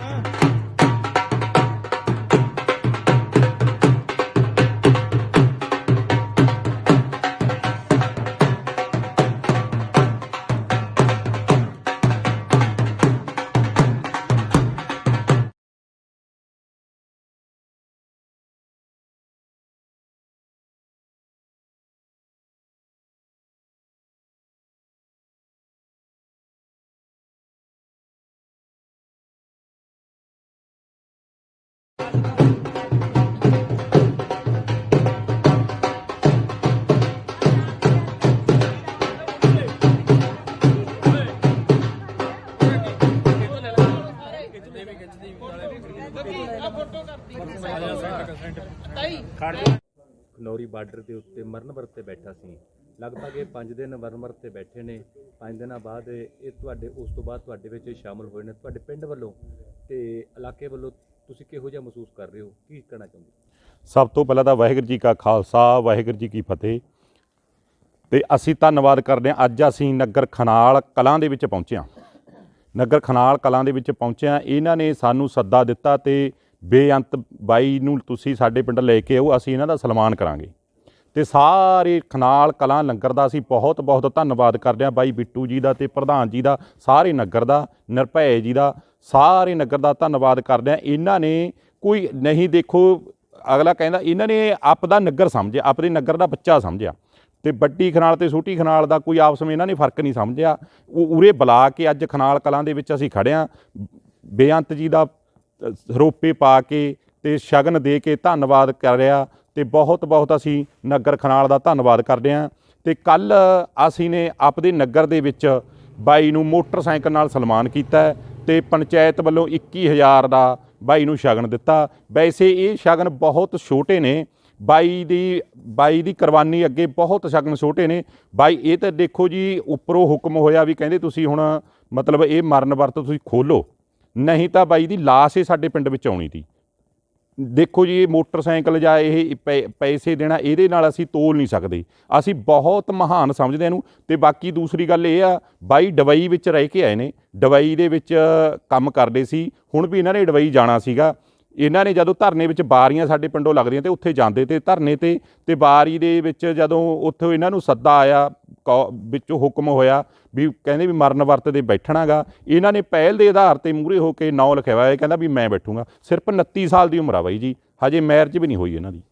嗯。ਨੌਰੀ border ਦੇ ਉੱਤੇ ਮਰਨਵਰਤ ਤੇ ਬੈਠਾ ਸੀ। ਲਗਭਗ ਇਹ 5 ਦਿਨ ਮਰਨਵਰਤ ਤੇ ਬੈਠੇ ਨੇ। 5 ਦਿਨਾਂ ਬਾਅਦ ਇਹ ਤੁਹਾਡੇ, ਉਸ ਤੋਂ ਬਾਅਦ ਤੁਹਾਡੇ ਵਿੱਚ ਇਹ ਸ਼ਾਮਲ ਹੋਏ ਨੇ। ਤੁਹਾਡੇ ਪਿੰਡ ਵੱਲੋਂ ਤੇ ਇਲਾਕੇ ਵੱਲੋਂ ਤੁਸੀਂ ਕਿਹੋ ਜਿਹਾ ਮਹਿਸੂਸ ਕਰ ਰਹੇ ਹੋ? ਕੀ ਕਹਿਣਾ ਚਾਹੁੰਦੇ ਸਭ ਤੋਂ ਪਹਿਲਾਂ ਤਾਂ ਵਾਹਿਗੁਰੂ ਜੀ ਕਾ ਖਾਲਸਾ, ਵਾਹਿਗੁਰੂ ਜੀ ਕੀ ਫਤਿਹ। ਤੇ ਅਸੀਂ ਧੰਨਵਾਦ ਕਰਦੇ ਹਾਂ, ਅੱਜ ਅਸੀਂ ਨਗਰ ਖਨਾਲ ਕਲਾਂ ਦੇ ਵਿੱਚ ਪਹੁੰਚੇ ਹਾਂ। ਨਗਰ ਖਨਾਲ ਕਲਾਂ ਦੇ ਵਿੱਚ ਪਹੁੰਚੇ ਹਾਂ। ਇਹਨਾਂ ਨੇ ਸਾਨੂੰ ਸੱਦਾ ਦਿੱਤਾ ਤੇ ਬੇਅੰਤ ਬਾਈ ਨੂੰ ਤੁਸੀਂ ਸਾਡੇ ਪਿੰਡ ਲੈ ਕੇ ਆਓ, ਅਸੀਂ ਇਹਨਾਂ ਦਾ ਸਨਮਾਨ ਕਰਾਂਗੇ। ਤੇ ਸਾਰੇ ਖਨਾਲ ਕਲਾਂ ਲੰਗਰ ਦਾ ਅਸੀਂ ਬਹੁਤ ਬਹੁਤ ਧੰਨਵਾਦ ਕਰਦੇ ਹਾਂ, ਬਾਈ ਬਿੱਟੂ ਜੀ ਦਾ ਤੇ ਪ੍ਰਧਾਨ ਜੀ ਦਾ, ਸਾਰੇ ਨਗਰ ਦਾ, ਨਿਰਭੈ ਜੀ ਦਾ। ਸਾਰੇ ਨਗਰ ਦਾ ਧੰਨਵਾਦ ਕਰਦੇ ਹਾਂ। ਇਹਨਾਂ ਨੇ ਕੋਈ ਨਹੀਂ ਦੇਖੋ ਅਗਲਾ ਕਹਿੰਦਾ ਇਹਨਾਂ ਨੇ ਆਪ ਦਾ ਨਗਰ ਸਮਝਿਆ ਆਪਣੇ ਨਗਰ ਦਾ ਬੱਚਾ ਸਮਝਿਆ। ਤੇ ਵੱਡੀ ਖਨਾਲ ਤੇ ਛੋਟੀ ਖਨਾਲ ਦਾ ਕੋਈ ਆਪਸ ਵਿੱਚ ਇਹਨਾਂ ਨੇ ਫ਼ਰਕ ਨਹੀਂ ਸਮਝਿਆ। ਉਹ ਉਰੇ ਬੁਲਾ ਕੇ ਅੱਜ ਖਨਾਲ ਕਲਾਂ ਦੇ ਵਿੱਚ ਅਸੀਂ ਖੜਿਆ ਬੇਅੰਤ ਜੀ ਦਾ ਅ, ਰੋਪੇ ਪਾ ਕੇ ਤੇ ਸ਼ਗਨ ਦੇ ਕੇ ਧੰਨਵਾਦ ਕਰ ਰਿਹਾ ਤੇ ਬਹੁਤ ਬਹੁਤ ਅਸੀਂ ਨਗਰ ਖਨਾਲ ਦਾ ਧੰਨਵਾਦ ਕਰਦੇ ਹਾਂ। ਤੇ ਕੱਲ ਅਸੀਂ ਨੇ ਆਪਦੇ ਨਗਰ ਦੇ ਵਿੱਚ ਬਾਈ ਨੂੰ ਮੋਟਰਸਾਈਕਲ ਨਾਲ ਸਨਮਾਨ ਕੀਤਾ ਤੇ ਪੰਚਾਇਤ ਵੱਲੋਂ 21000 ਦਾ ਬਾਈ ਨੂੰ ਸ਼ਗਨ ਦਿੱਤਾ। ਵੈਸੇ ਇਹ ਸ਼ਗਨ ਬਹੁਤ ਛੋਟੇ ਨੇ। ਬਾਈ ਦੀ ਬਾਈ ਦੀ ਕੁਰਬਾਨੀ ਅੱਗੇ ਬਹੁਤ ਸ਼ਗਨ ਛੋਟੇ ਨੇ। ਬਾਈ, ਇਹ ਤਾਂ ਦੇਖੋ ਜੀ, ਉੱਪਰੋਂ ਹੁਕਮ ਹੋਇਆ ਵੀ ਕਹਿੰਦੇ ਤੁਸੀਂ ਹੁਣ ਮਤਲਬ ਇਹ ਮਰਨ ਵਰਤ ਤੁਸੀਂ ਖੋਲੋ। ਨਹੀਂ ਤਾਂ ਬਾਈ ਦੀ ਲਾਸ਼ ਹੀ ਸਾਡੇ ਪਿੰਡ ਵਿੱਚ ਆਉਣੀ ਸੀ। ਦੇਖੋ ਜੀ, ਇਹ ਮੋਟਰਸਾਈਕਲ ਜਾਂ ਇਹ ਪੈ- ਪੈਸੇ ਦੇਣਾ, ਇਹਦੇ ਨਾਲ ਅਸੀਂ ਤੋਲ ਨਹੀਂ ਸਕਦੇ। ਅਸੀਂ ਬਹੁਤ ਮਹਾਨ ਸਮਝਦੇ ਇਹਨੂੰ। ਤੇ ਬਾਕੀ ਦੂਸਰੀ ਗੱਲ ਇਹ ਆ, ਬਾਈ ਡਬਈ ਵਿੱਚ ਰਹਿ ਕੇ ਆਏ ਨੇ। ਡਬਈ ਦੇ ਵਿੱਚ ਕੰਮ ਕਰਦੇ ਸੀ। ਹੁਣ ਵੀ ਇਹਨਾਂ ਨੇ ਡਬਈ ਜਾਣਾ ਸੀਗਾ। ਇਹਨਾਂ ਨੇ ਜਦੋਂ ਧਰਨੇ ਵਿੱਚ ਬਾਰੀਆਂ ਸਾਡੇ ਪਿੰਡੋਂ ਲੱਗਦੀਆਂ ਤੇ ਉੱਥੇ ਜਾਂਦੇ ਤੇ ਧਰਨੇ ਤੇ ਤੇ ਬਾਰੀ ਦੇ ਵਿੱਚ ਜਦੋਂ ਉੱਥੋਂ ਇਹਨਾਂ ਨੂੰ ਸੱਦਾ ਆਇਆ, ਕੌ- ਵਿੱਚੋਂ ਹੁਕਮ ਹੋਇਆ ਵੀ ਕਹਿੰਦੇ ਵੀ ਮਰਨ ਵਰਤ ਦੇ ਬੈਠਣਾਗਾ, ਇਹਨਾਂ ਨੇ ਪਹਿਲ ਦੇ ਆਧਾਰ ਤੇ ਮੂਰੇ ਹੋ ਕੇ ਨਾਂ ਲਿਖਿਆ ਹੋਇਆ, ਇਹ ਕਹਿੰਦਾ ਵੀ ਮੈਂ ਬੈਠੂੰਗਾ। ਸਿਰਫ 29 ਸਾਲ ਦੀ ਉਮਰ ਆ ਬਾਈ ਜੀ, ਹਜੇ ਮੈਰਿਜ ਵੀ ਨਹੀਂ ਹੋਈ ਇਹਨਾਂ ਦੀ।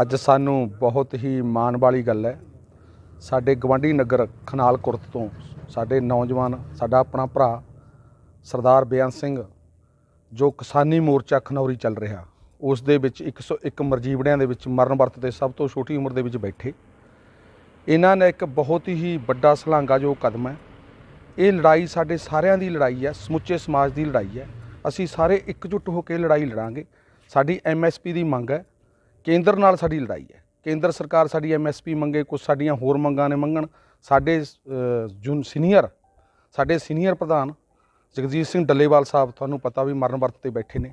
ਅੱਜ ਸਾਨੂੰ ਬਹੁਤ ਹੀ ਮਾਣ ਵਾਲੀ ਗੱਲ ਹੈ। ਸਾਡੇ ਗਵਾਂਢੀ ਨਗਰ ਖਨਾਲ ਕੁਰਤ ਤੋਂ ਸਾਡੇ ਨੌਜਵਾਨ, ਸਾਡਾ ਆਪਣਾ ਭਰਾ ਸਰਦਾਰ ਬੇਅੰਤ ਸਿੰਘ ਜੋ ਕਿਸਾਨੀ ਮੋਰਚਾ ਖਨੌਰੀ ਚੱਲ ਰਿਹਾ, ਉਸ ਦੇ ਵਿੱਚ 101 ਮਰਜੀਵੜਿਆਂ ਦੇ ਵਿੱਚ ਮਰਨ ਵਰਤ ਤੇ ਸਭ ਤੋਂ ਛੋਟੀ ਉਮਰ ਦੇ ਵਿੱਚ ਬੈਠੇ। ਇਹਨਾਂ ਨੇ ਇੱਕ ਬਹੁਤ ਹੀ ਵੱਡਾ ਜੋ ਕਦਮ ਹੈ। ਇਹ ਲੜਾਈ ਸਾਡੇ ਸਾਰਿਆਂ ਦੀ ਲੜਾਈ ਹੈ, ਸਮੁੱਚੇ ਸਮਾਜ ਦੀ ਲੜਾਈ ਹੈ। ਅਸੀਂ ਸਾਰੇ ਇਕਜੁੱਟ ਹੋ ਕੇ ਲੜਾਈ ਲੜਾਂਗੇ। ਸਾਡੀ ਐਮਐਸਪੀ ਦੀ ਮੰਗ ਹੈ, ਕੇਂਦਰ ਨਾਲ ਸਾਡੀ ਲੜਾਈ ਹੈ। ਕੇਂਦਰ ਸਰਕਾਰ ਸਾਡੀ ਐਮਐਸਪੀ ਮੰਗੇ ਕੁਝ ਸਾਡੀਆਂ ਹੋਰ ਮੰਗਾਂ ਨੇ ਮੰਗਣ। ਸਾਡੇ ਜੂਨ ਸੀਨੀਅਰ, ਸਾਡੇ ਸੀਨੀਅਰ ਪ੍ਰਧਾਨ ਜਗਜੀਤ ਸਿੰਘ ਡੱਲੇਵਾਲ ਸਾਹਿਬ ਤੁਹਾਨੂੰ ਪਤਾ ਵੀ ਮਰਨ ਵਰਤ ਤੇ ਬੈਠੇ ਨੇ।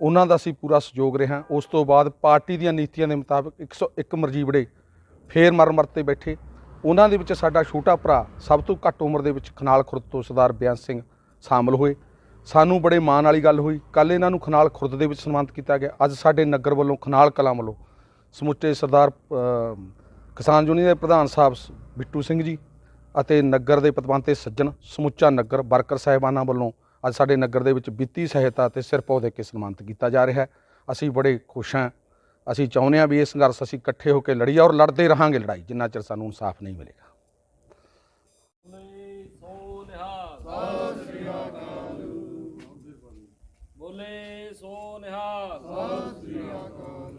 ਉਹਨਾਂ ਦਾ ਅਸੀਂ ਪੂਰਾ ਸਹਿਯੋਗ ਰਿਹਾ ਉਸ ਤੋਂ ਬਾਅਦ ਪਾਰਟੀ ਦੀਆਂ ਨੀਤੀਆਂ ਦੇ ਮੁਤਾਬਕ 101 ਮਰਜੀਵੜੇ ਫੇਰ ਮਰਨ ਵਰਤ ਤੇ ਬੈਠੇ। ਉਹਨਾਂ ਦੇ ਵਿੱਚ ਸਾਡਾ ਛੋਟਾ ਭਰਾ, ਸਭ ਤੋਂ ਘੱਟ ਉਮਰ ਦੇ ਵਿੱਚ ਖਨਾਲ ਖੁਰਦ ਤੋਂ ਸਰਦਾਰ ਬਿਆਨ ਸਿੰਘ ਸ਼ਾਮਲ ਹੋਏ। ਸਾਨੂੰ ਬੜੇ ਮਾਣ ਵਾਲੀ ਗੱਲ ਹੋਈ। ਕੱਲ ਇਹਨਾਂ ਨੂੰ ਖਨਾਲ ਖੁਰਦ ਦੇ ਵਿੱਚ ਸਨਮਾਨਿਤ ਕੀਤਾ ਗਿਆ। ਅੱਜ ਸਾਡੇ ਨਗਰ ਵੱਲੋਂ ਖਨਾਲ ਕਲਾਂ ਵੱਲੋਂ ਸਮੁੱਚੇ ਸਰਦਾਰ ਕਿਸਾਨ ਯੂਨੀਅਨ ਦੇ ਪ੍ਰਧਾਨ ਸਾਹਿਬ ਬਿੱਟੂ ਸਿੰਘ ਜੀ ਅਤੇ ਨਗਰ ਦੇ ਪਤਵੰਤੇ ਸੱਜਣ ਸਮੁੱਚਾ ਨਗਰ ਵਰਕਰ ਸਾਹਿਬਾਨਾਂ ਵੱਲੋਂ ਅੱਜ ਸਾਡੇ ਨਗਰ ਦੇ ਵਿੱਚ ਵਿੱਤੀ ਸਹਾਇਤਾ ਤੇ ਸਿਰ ਪੌਦੇ ਕੇ ਸਨਮਾਨਿਤ ਕੀਤਾ ਜਾ ਰਿਹਾ ਹੈ। ਅਸੀਂ ਬੜੇ ਖੁਸ਼ ਹਾਂ। ਅਸੀਂ ਚਾਹੁੰਦੇ ਹਾਂ ਵੀ ਇਹ ਸੰਘਰਸ਼ ਅਸੀਂ ਇਕੱਠੇ ਹੋ ਕੇ ਲੜੀਏ ਔਰ ਲੜਦੇ ਰਹਾਂਗੇ ਲੜਾਈ। ਜਿੰਨਾ ਚਿਰ ਸਾਨੂੰ ਇਨਸਾਫ ਨਹੀਂ ਮਿਲੇਗਾ। ਬੋਲੇ ਸੋ ਨਿਹਾਲ ਸਤਿ ਸ੍ਰੀ ਅਕਾਲ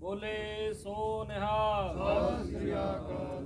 ਬੋਲੇ ਸੋ ਨਿਹਾਲ ਸਤਿ ਸ੍ਰੀ ਅਕਾਲ